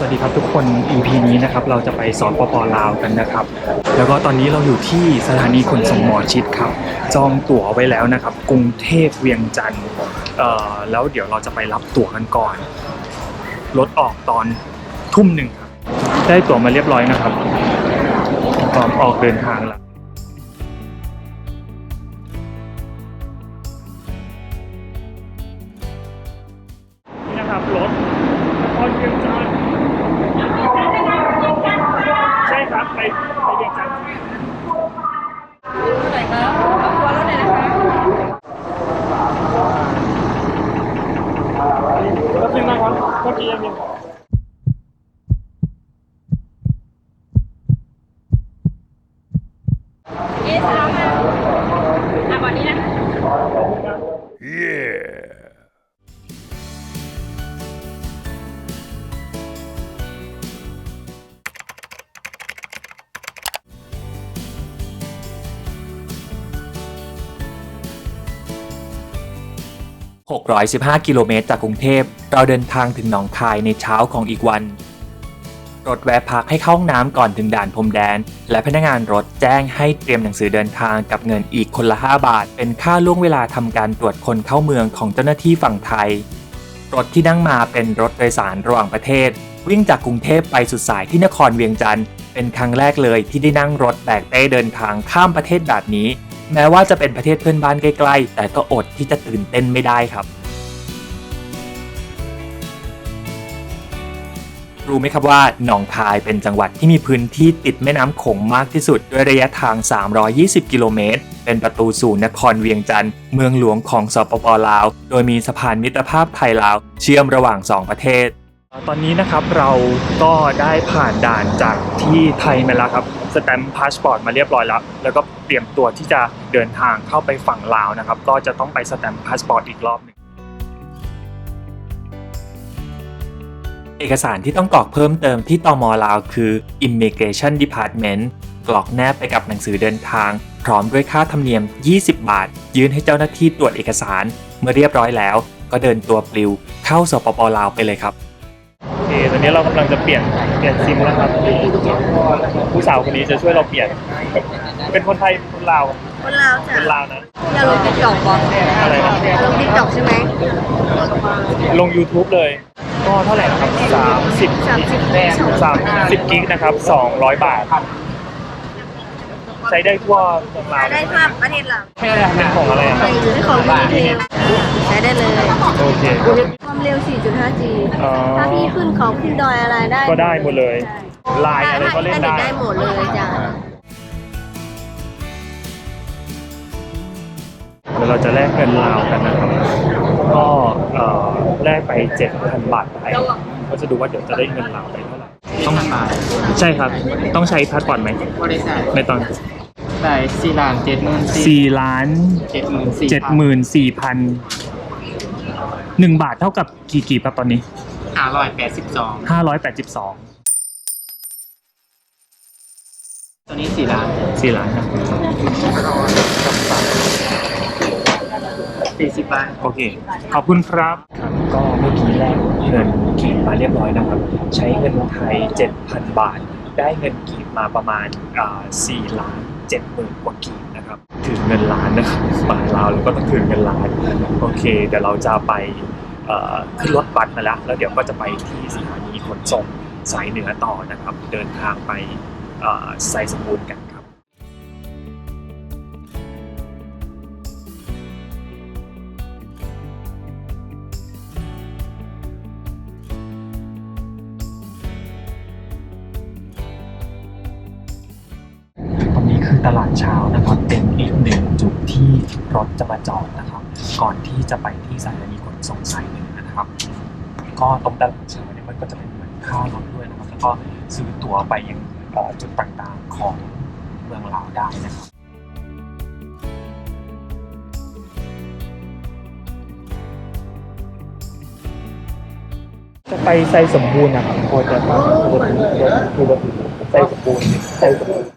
สวัสดีครับทุกคน EP นี้นะครับเราจะไปสอนปปลาวกันนะครับ แล้วก็ตอนนี้เราอยู่ที่สถานีขนส่งหมอชิดครับ จองตั๋วไว้แล้วนะครับ กรุงเทพเวียงจันทร์เอ่อแล้วเดี๋ยวเราจะไปรับตั๋วกันก่อนรถออกตอนทุ่มหนึ่งครับ ได้ตั๋วมาเรียบร้อยนะครับพร้อมออกเดินทางแล้ว เมื่อกี้ยังมีเอสามอะอะวันนี้นะคะ615 กิโลเมตรจากกรุงเทพ เราเดินทางถึงหนองคายในเช้าของอีกวัน รถแวะพักให้เข้าห้องน้ำก่อนถึงด่านพรมแดน และพนักงานรถแจ้งให้เตรียมหนังสือเดินทางกับเงินอีกคนละ 5 บาท เป็นค่าล่วงเวลาทำการตรวจคนเข้าเมืองของเจ้าหน้าที่ฝั่งไทย รถที่นั่งมาเป็นรถโดยสารระหว่างประเทศ วิ่งจากกรุงเทพไปสุดสายที่นครเวียงจันทร์เป็นครั้งแรกเลยที่ได้นั่งรถแบกเป้เดินทางข้ามประเทศแบบนี้ แม้ว่าจะเป็นประเทศเพื่อนบ้านใกล้ๆ แต่ก็อดที่จะตื่นเต้นไม่ได้ครับ รู้ไหมครับว่าหนองคายเป็นจังหวัดที่มีพื้นที่ติดแม่น้ำโขงมากที่สุด ด้วยระยะทาง 320 กิโลเมตร เป็นประตูสู่นครเวียงจันทร์เมืองหลวงของสปปลาว โดยมีสะพานมิตรภาพไทยลาว เชื่อมระหว่าง 2 ประเทศ ตอนนี้นะครับเราก็ได้ผ่านด่านจากที่ไทยมาแล้วครับสแตมป์พาสปอร์ตมาเรียบร้อยแล้ว แล้วก็เตรียมตัวที่จะเดินทางเข้าไปฝั่งลาวนะครับ ก็จะต้องไปสแตมป์พาสปอร์ตอีกรอบหนึ่ง เอกสารที่ต้องกรอกเพิ่มเติมที่ตมลาวคือ Immigration Department กรอกแนบไปกับหนังสือเดินทาง พร้อมด้วยค่าธรรมเนียม 20 บาท ยื่นให้เจ้าหน้าที่ตรวจเอกสาร เมื่อเรียบร้อยแล้ว ก็เดินตัวปลิว เข้าสปปลาวไปเลยครับโอเคตอนนี้เรากำลังจะเปลี่ยนเปลี่ยนซิมแล้วครับผู้สาวคนนี้จะช่วยเราเปลี่ยน เป็นคนไทยคนลาวคนลาวคจ้ะนลาวนะอย่าลงติ๊กต็อกก่อนอะไรนะลงติ๊กต็อกใช่ไหมลง YouTube เลย ก็เท่าไหร่นะครับ30สามสิบ30กิกนะครับ 200 บาท ใช้ได้ทั่วเมืองลาวได้ภาพประเทศลาวเป็นของอะไรอะในหรือของดีเทลใช้ได้เลย โอเค ความเร็ว 4.5G อ๋อ ถ้าพี่ขึ้นเขาขึ้นดอยอะไรได้ก็ได้หมดเลย ไลน์ใช่อะไรก็เล่นได้ถ้าอิทอร์เน็ตได้หมดเลยจ้ะ เดี๋ยวเราจะแลกเงินลาวกันนะครับก็เอ่อแลกไป 7,000 บาทไปก็จะดูว่าเดี๋ยวจะได้เงินลาวไปเท่าไหร่ต้องมาใช่ครับต้องใช้พาสปอร์ตไหมบริษัทไม่ต้องได้สี่ล้านเจ็ดหมื่นสี่สี่ล้านเจ็ดหมื่นสี่เจ็ดหมื่นสี่พันหนึ่งบาทเท่ากับกี่กีบครับตอนนี้ห้าร้อยแปดสิบสองห้าร้อยแปดสิบสองตัวนี้สี่ล้านสี่ล้านครับ สี่สิบบาท โอเค ขอบคุณครับ ครับก็เมื่อกี้แลกเงินกีบมาเรียบร้อยนะครับ ใช้เงินไทย 7,000 บาท ได้เงินกีบมาประมาณอ่า4ล้าน7หมื่นกว่ากีบนะครับ ถึงเงินล้านนะครับมาลาวเราก็ต้องถึงเงินล้าน โอเค เดี๋ยวเราจะไปเอ่อขึ้นรถบัสมาแล้ว แล้วเดี๋ยวก็จะไปที่สถานีขนส่งสายเหนือต่อนะครับ เดินทางไปเอ่อไซสมบูรณ์กันครับ รถจะมาจอดนะครับ ก่อนที่จะไปที่สถานีขนส่งสายหนึ่งนะครับ ก็ตรงตลาดเช้าเนี่ยมันก็จะเป็นเหมือนค่ารถด้วยนะครับ แล้วก็ซื้อตั๋วไปยังจุดต่างๆของเมืองลาวได้นะครับจะไปไซสมบูรณ์นะครับพอจะทราบรถรถคือรถไซสมบูรณ์ไซสมบูรณ์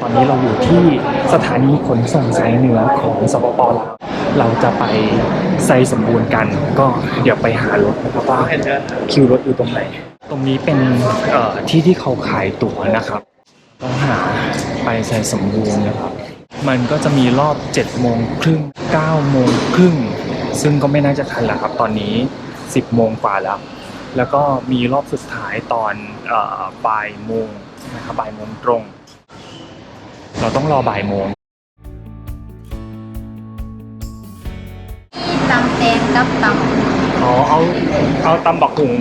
ต อนนี้เราอยู่ที่สถานีขนส่งสายเหนือของสปปลาวเราจะไปไซสมบูรณ์กัน ก็เดี๋ยวไปหารถนะครับว่าคิวรถอยู่ตรงไหน ตรงนี้เป็นที่ที่เขาขายตั๋วนะครับต้องหาไปไซสมบูรณ์นะครับมันก็จะมีรอบ7โมงครึ่ง9โมงครึ่งซึ่งก็ไม่น่าจะทันแล้วครับ ตอนนี้ 10โมงกว่าแล้ว แล้วก็มีรอบสุดท้ายตอนบ่ายโมงนะครับบ่ายโมงตรง เราต้องรอบ่ายโมงตำแตงกับตำอ๋อเอาเอาตำบักหุง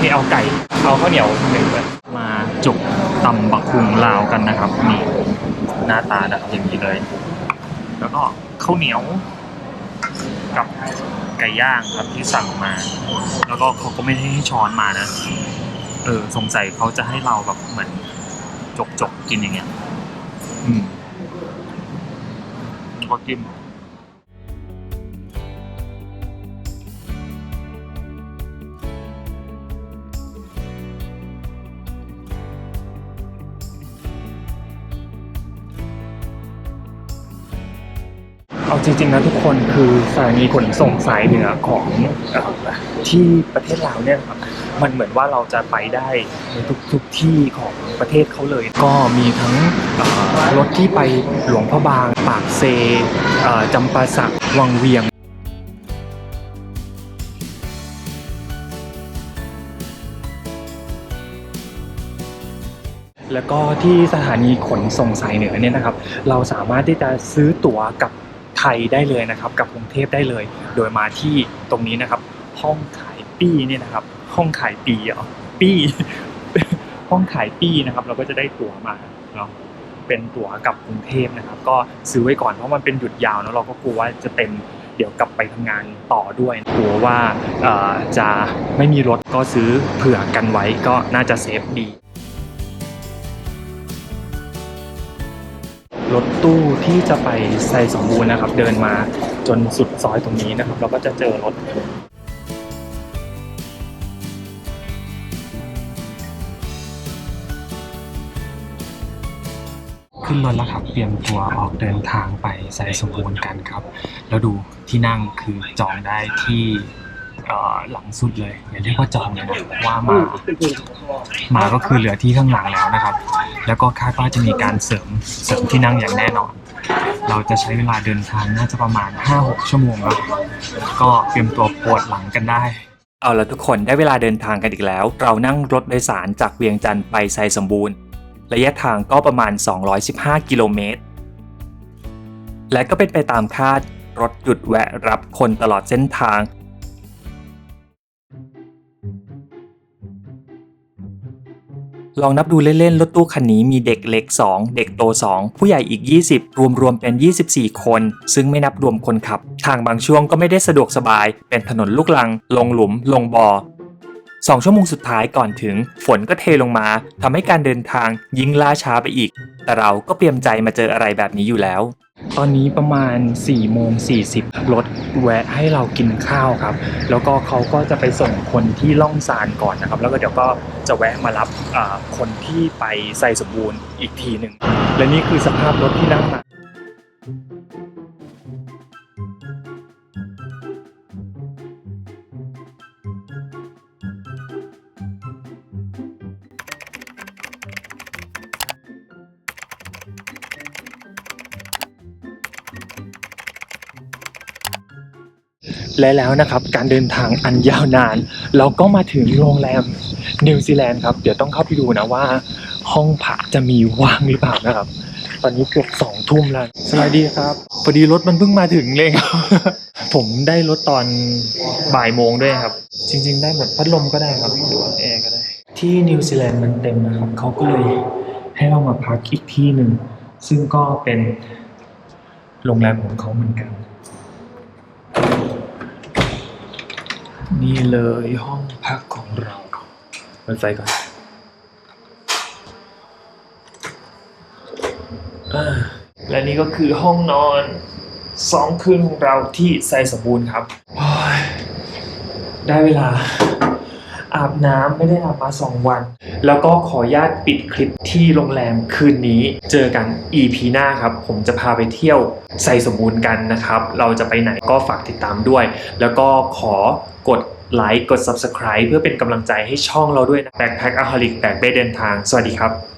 มีเอาไก่ เอาข้าวเหนียวหนึ่งเลยมาจุกตำบักหุงลาวกันนะครับนี่หน้าตาแบบอย่างนี้เลย แล้วก็ข้าวเหนียว กับไก่ย่างครับที่สั่งมา แล้วก็เขาก็ไม่ได้ให้ช้อนมานะ เออสงสัยเขาจะให้เราแบบเหมือนจกจกๆกินอย่างเงี้ย อืมก็กิน จริงๆนะทุกคนคือสถานีขนส่งสายเหนือของเอ่อที่ประเทศลาวเนี่ยครับมันเหมือนว่าเราจะไปได้ในทุกทุกที่ของประเทศเขาเลย ก็มีทั้งเอ่อรถที่ไปหลวงพระบาง ปากเซเอ่อจำปาสักวังเวียง แล้วก็ที่สถานีขนส่งสายเหนือเนี่ยนะครับ เราสามารถที่จะซื้อตั๋วกับ ไทยได้เลยนะครับกับกรุงเทพได้เลย โดยมาที่ตรงนี้นะครับ ห้องขายปี้เนี่ยนะครับ ห้องขายปีเหรอปี้ห้องขายปี้นะครับ เราก็จะได้ตั๋วมาเนาะเป็นตั๋วกับกรุงเทพนะครับ ก็ซื้อไว้ก่อนเพราะมันเป็นหยุดยาวเนอะเราก็กลัวว่าจะเต็มเดี๋ยวกลับไปทำงานต่อด้วยกลัวว่าจะไม่มีรถก็ซื้อเผื่อกันไว้ก็น่าจะเซฟดี รถตู้ที่จะไปไซสมบูรณ์นะครับ เดินมาจนสุดซอยตรงนี้นะครับ เราก็จะเจอรถขึ้นรถแล้วครับเตรียมตัวออกเดินทางไปไซสมบูรณ์กันครับ แล้วดูที่นั่งคือจองได้ที่ หลังสุดเลยอย่าเรียกว่าจองเลยนะว่ามามาก็คือเหลือที่ข้างหลังแล้วนะครับ แล้วก็คาดว่าจะมีการเสริมเสริมที่นั่งอย่างแน่นอน เราจะใช้เวลาเดินทางน่าจะประมาณ 5-6 ชั่วโมงแล้วก็เตรียมตัวปวดหลังกันได้เอาละทุกคนได้เวลาเดินทางกันอีกแล้ว เรานั่งรถโดยสารจากเวียงจันทร์ไปไซสมบูรณ์ ระยะทางก็ประมาณ 215 กิโลเมตร และก็เป็นไปตามคาดรถหยุดแวะรับคนตลอดเส้นทาง ลองนับดูเล่นๆ รถตู้คันนี้มีเด็กเล็ก 2 เด็กโต 2 ผู้ใหญ่อีก 20 รวมๆ เป็น 24 คน ซึ่งไม่นับรวมคนขับ ทางบางช่วงก็ไม่ได้สะดวกสบาย เป็นถนนลูกลัง ลงหลุม ลงบอ่อสองชั่วโมงสุดท้ายก่อนถึง ฝนก็เทลงมา ทำให้การเดินทางยิ่งล่าช้าไปอีก แต่เราก็เตรียมใจมาเจออะไรแบบนี้อยู่แล้วตอนนี้ประมาณ4โมง40รถแวะให้เรากินข้าวครับ แล้วก็เขาก็จะไปส่งคนที่ล่องซานก่อนนะครับ แล้วก็เดี๋ยวก็จะแวะมารับคนที่ไปไซสมบูรณ์อีกทีหนึ่งและนี่คือสภาพรถที่นั่งมา และแล้วนะครับ การเดินทางอันยาวนาน เราก็มาถึงโรงแรมนิวซีแลนด์ครับ เดี๋ยวต้องเข้าไปดูนะว่า ห้องพักจะมีว่างหรือเปล่านะครับ ตอนนี้เกือบสองทุ่มแล้วสวัสดีครับพอดีรถมันเพิ่งมาถึงเลยครับ ผมได้รถตอนบ่ายโมงด้วยครับ จริง ๆ ได้หมดพัดลมก็ได้ครับหรือว่าแอร์ก็ได้ ที่นิวซีแลนด์มันเต็มนะครับเขาก็เลยให้เรามาพักอีกที่หนึ่งซึ่งก็เป็นโรงแรมของเขาเหมือนกัน นี่เลยห้องพักของเราเปิดไฟก่อนอและนี่ก็คือห้องนอนสองคืนของเราที่ใส่สมบูรณ์ครับ ได้เวลา อาบน้ำไม่ได้อาบมาสองวัน แล้วก็ขออนุญาตปิดคลิปที่โรงแรมคืนนี้ เจอกัน EP หน้าครับ ผมจะพาไปเที่ยวใส่สมบูรณ์กันนะครับ เราจะไปไหนก็ฝากติดตามด้วย แล้วก็ขอกดไลค์กด Subscribe เพื่อเป็นกำลังใจให้ช่องเราด้วยนะ Backpack a h o l i c แบกเป้เดินทาง สวัสดีครับ